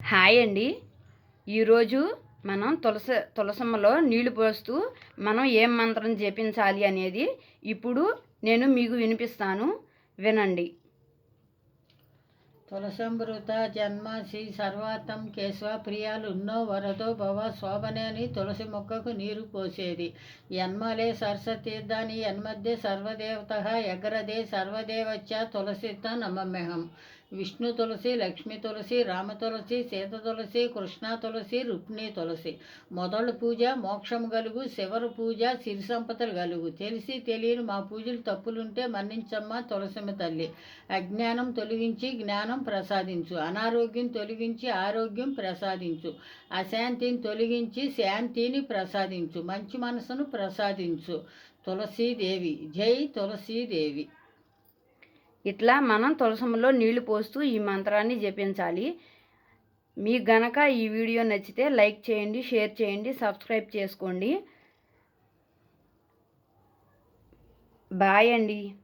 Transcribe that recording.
Hi అండి. ఈరోజు మనం తులసి తులసమ్మలో నీళ్ళు పోస్తూ మనం ఏం మంత్రం జపించాలి అనేది ఇప్పుడు నేను మీకు వినిపిస్తాను. వినండి. తులసంబృత జన్మాసి సర్వార్థం కేశవ ప్రియాలున్నో వరదో భవ శోభనే అని తులసి మొక్కకు నీరు పోసేది. యన్మలే సరస్వతీర్థాని యన్మధ్య సర్వదేవత ఎగరదే సర్వదేవచ్చ తులసిత నమమ్యహం. విష్ణు తులసి లక్ష్మి తులసి రామ తులసి సీత తులసి కృష్ణ తులసి రుక్మిణి తులసి. మొదలు పూజ మోక్షం గలుగు శివరు పూజ సిరి సంపదలు గలుగు. తెలిసి తెలియని మా పూజలు తప్పులుంటే మన్నించమ్మ తులసిమ తల్లి. అజ్ఞానం తొలగించి జ్ఞానం ప్రసాదించు. అనారోగ్యం తొలగించి ఆరోగ్యం ప్రసాదించు. అశాంతిని తొలగించి శాంతిని ప్రసాదించు. మంచి మనసును ప్రసాదించు. తులసీదేవి. జై తులసీదేవి. ఇట్లా మనం తులసంలో నీళ్ళు పోస్తూ ఈ మంత్రాన్ని జపించాలి. మీకు గనక ఈ వీడియో నచ్చితే లైక్ చేయండి షేర్ చేయండి సబ్స్క్రైబ్ చేసుకోండి. బాయ్ అండి.